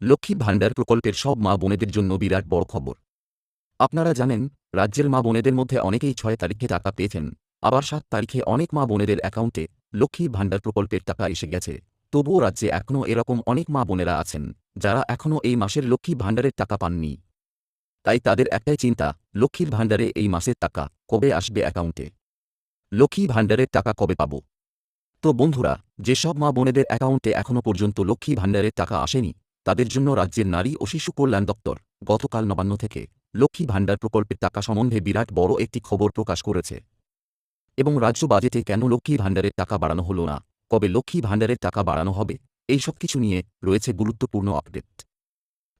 লক্ষ্মী ভাণ্ডার প্রকল্পের সব মা বোনেদের জন্য বিরাট বড় খবর। আপনারা জানেন, রাজ্যের মা বোনেদের মধ্যে অনেকেই ছয় তারিখে টাকা পেয়েছেন, আবার সাত তারিখে অনেক মা বোনেদের অ্যাকাউন্টে লক্ষ্মী ভাণ্ডার প্রকল্পের টাকা এসে গেছে। তবুও রাজ্যে এখনও এরকম অনেক মা বোনেরা আছেন, যারা এখনও এই মাসের লক্ষ্মী ভাণ্ডারের টাকা পাননি। তাই তাদের একটাই চিন্তা, লক্ষ্মীর ভাণ্ডারে এই মাসের টাকা কবে আসবে অ্যাকাউন্টে? লক্ষ্মী ভাণ্ডারের টাকা কবে পাব? তো বন্ধুরা, যেসব মা বোনেদের অ্যাকাউন্টে এখনও পর্যন্ত লক্ষ্মী ভাণ্ডারের টাকা আসেনি তাদের জন্য রাজ্যের নারী ও শিশু কল্যাণ দপ্তর, গতকাল নবান্ন থেকে লক্ষ্মী ভাণ্ডার প্রকল্পের টাকা সম্বন্ধে বিরাট বড় একটি খবর প্রকাশ করেছে। এবং রাজ্য বাজেটে কেন লক্ষ্মী ভাণ্ডারের টাকা বাড়ানো হলো না? কবে লক্ষ্মী ভাণ্ডারের টাকা বাড়ানো হবে? এই সব কিছু নিয়ে রয়েছে গুরুত্বপূর্ণ আপডেট।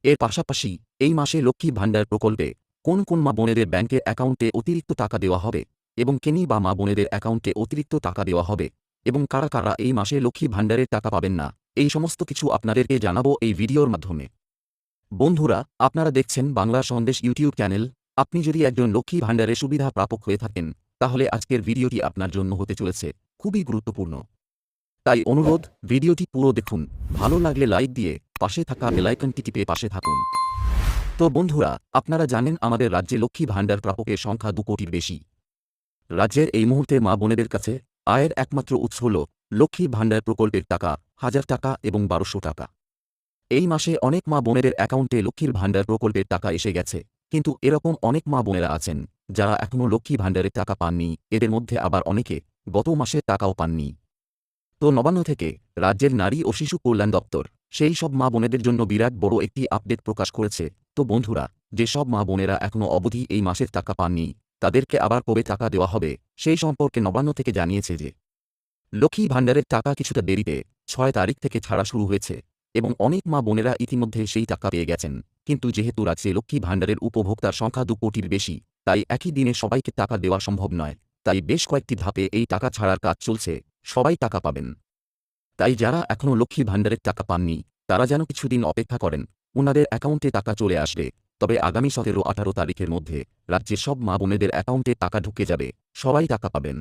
এর পাশাপাশি এই মাসে লক্ষ্মী ভাণ্ডার প্রকল্পে কোন কোন মা বোনেদের ব্যাংকের অ্যাকাউন্টে অতিরিক্ত টাকা দেওয়া হবে? এবং কেনি বা মা বোনেদের অ্যাকাউন্টে অতিরিক্ত টাকা দেওয়া হবে? এবং কারা কারা এই মাসে লক্ষ্মী ভাণ্ডারের টাকা পাবেন না? এই সমস্ত কিছু আপনাদেরকে জানাব এই ভিডিওর মাধ্যমে। বন্ধুরা, আপনারা দেখছেন বাংলা সন্দেশ ইউটিউব চ্যানেল। আপনি যদি একজন লক্ষ্মী ভাণ্ডারের সুবিধা প্রাপক হয়ে থাকেন, তাহলে আজকের ভিডিওটি আপনার জন্য হতে চলেছে, খুবই গুরুত্বপূর্ণ। তাই অনুরোধ, ভিডিওটি পুরো দেখুন। ভালো লাগলে লাইক দিয়ে পাশে থাকা বেলাইকনটি টিপে পাশে থাকুন। তো বন্ধুরা, আপনারা জানেন আমাদের রাজ্যে লক্ষ্মী ভাণ্ডার প্রাপকের সংখ্যা দু কোটির বেশি। রাজ্যের এই মুহূর্তে মা বোনেদের কাছে আয়ের একমাত্র উৎস হল লক্ষ্মী ভাণ্ডার প্রকল্পের টাকা। হাজার টাকা এবং বারোশো টাকা। এই মাসে অনেক মা বোনেদের অ্যাকাউন্টে লক্ষ্মীর ভাণ্ডার প্রকল্পের টাকা এসে গেছে, কিন্তু এরকম অনেক মা বোনেরা আছেন, যারা এখনও লক্ষ্মী ভাণ্ডারের টাকা পাননি, এদের মধ্যে আবার অনেকে গত মাসের টাকাও পাননি। তো নবান্ন থেকে রাজ্যের নারী ও শিশু কল্যাণ দপ্তর, সেই সব মা বোনেদের জন্য বিরাট বড় একটি আপডেট প্রকাশ করেছে। তো বন্ধুরা যেসব মা বোনেরা এখনও অবধি এই মাসের টাকা পাননি, তাদেরকে আবার কবে টাকা দেওয়া হবে, সেই সম্পর্কে নবান্ন থেকে জানিয়েছে যে লক্ষ্মী ভাণ্ডারের টাকা কিছুটা দেরিতে ছয় তারিখ থেকে ছাড়া শুরু হয়েছে এবং অনেক মা বোনেরা ইতিমধ্যে সেই টাকা পেয়ে গেছেন। কিন্তু যেহেতু রাজ্যে লক্ষ্মী ভাণ্ডারের উপভোক্তার সংখ্যা দু কোটির বেশি, তাই একই দিনে সবাইকে টাকা দেওয়া সম্ভব নয়। তাই বেশ কয়েকটি ধাপে এই টাকা ছাড়ার কাজ চলছে, সবাই টাকা পাবেন। তাই যারা এখনও লক্ষ্মী ভাণ্ডারের টাকা পাননি, তারা যেন কিছুদিন অপেক্ষা করেন, উনাদের অ্যাকাউন্টে টাকা চলে আসবে। তবে আগামী সতেরো আঠারো তারিখের মধ্যে রাজ্যের সব মা বোনেদের অ্যাকাউন্টে টাকা ঢুকে যাবে, সবাই টাকা পাবেন।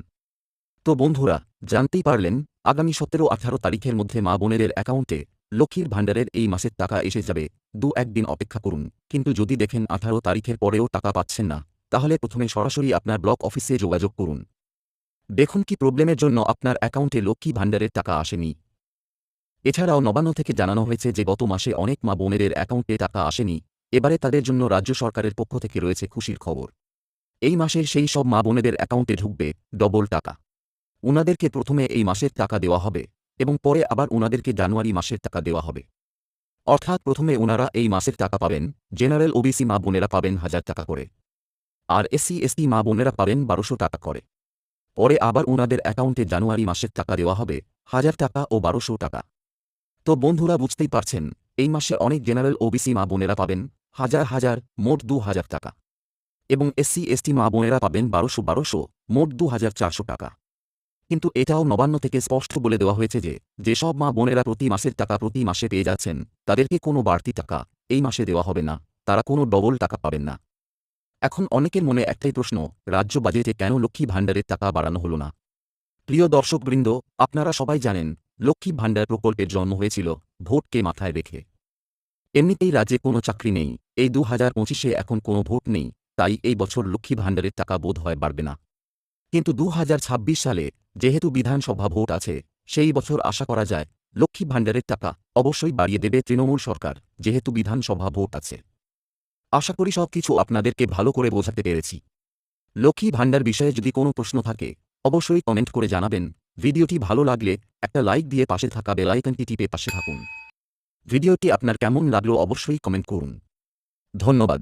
তো বন্ধুরা, জানতেই পারলেন, আগামী সতেরো আঠারো তারিখের মধ্যে মা বোনেদের অ্যাকাউন্টে লক্ষ্মীর ভাণ্ডারের এই মাসের টাকা এসে যাবে। দু একদিন অপেক্ষা করুন, কিন্তু যদি দেখেন আঠারো তারিখের পরেও টাকা পাচ্ছেন না, তাহলে প্রথমে সরাসরি আপনার ব্লক অফিসে যোগাযোগ করুন। দেখুন কি প্রবলেমের জন্য আপনার অ্যাকাউন্টে লক্ষ্মী ভাণ্ডারের টাকা আসেনি। এছাড়াও নবান্ন থেকে জানানো হয়েছে যে গত মাসে অনেক মা বোনেদের অ্যাকাউন্টে টাকা আসেনি। এবারে তাদের জন্য রাজ্য সরকারের পক্ষ থেকে রয়েছে খুশির খবর। এই মাসের সেই সব মা বোনেদের অ্যাকাউন্টে ঢুকবে, ডবল টাকা। উনাদেরকে প্রথমে এই মাসের টাকা দেওয়া হবে এবং পরে আবার উনাদেরকে জানুয়ারি মাসের টাকা দেওয়া হবে। অর্থাৎ প্রথমে ওনারা এই মাসের টাকা পাবেন, জেনারেল ওবিসি মা বোনেরা পাবেন হাজার টাকা করে। আর এসসি, এসটি মা বোনেরা পাবেন বারোশো টাকা করে। পরে আবার ওনাদের অ্যাকাউন্টে জানুয়ারি মাসের টাকা দেওয়া হবে, হাজার টাকা ও বারোশো টাকা। তো বন্ধুরা বুঝতেই পারছেন, এই মাসে অনেক জেনারেল ওবিসি মা বোনেরা পাবেন, হাজার হাজার, মোট দু হাজার টাকা। এবং এসসি, এসটি মা বোনেরা পাবেন বারোশো বারোশো, মোট দু হাজার চারশো টাকা। কিন্তু এটাও নবান্ন থেকে স্পষ্ট বলে দেওয়া হয়েছে যে, যেসব মা বোনেরা প্রতি মাসের টাকা প্রতি মাসে পেয়ে যাচ্ছেন, তাদেরকে কোনো বাড়তি টাকা এই মাসে দেওয়া হবে না, তারা কোনো ডবল টাকা পাবেন না। এখন অনেকের মনে একটাই প্রশ্ন, রাজ্য বাজেটে কেন লক্ষ্মী ভাণ্ডারের টাকা বাড়ানো হল না? প্রিয় দর্শকবৃন্দ, আপনারা সবাই জানেন, লক্ষ্মী ভাণ্ডার প্রকল্পের জন্ম হয়েছিল ভোটকে মাথায় রেখে। এমনিতেই রাজ্যে কোনো চাকরি নেই, এই দু হাজার পঁচিশে এখন কোনো ভোট নেই, তাই এই বছর লক্ষ্মী ভাণ্ডারের টাকা বোধ হয় বাড়বে না। কিন্তু দু হাজার ছাব্বিশ সালে যেহেতু বিধানসভা ভোট আছে, সেই বছর আশা করা যায় লক্ষ্মী ভাণ্ডারের টাকা অবশ্যই বাড়িয়ে দেবে তৃণমূল সরকার, যেহেতু বিধানসভা ভোট আছে। আশা করি সব কিছু আপনাদেরকে ভালো করে বোঝাতে পেরেছি। লক্ষ্মী ভাণ্ডার বিষয়ে যদি কোনো প্রশ্ন থাকে, অবশ্যই কমেন্ট করে জানাবেন। ভিডিওটি ভালো লাগলে একটা লাইক দিয়ে পাশে থাকা বেলাইকনটি টিপে পাশে থাকুন। ভিডিওটি আপনার কেমন লাগল অবশ্যই কমেন্ট করুন। ধন্যবাদ।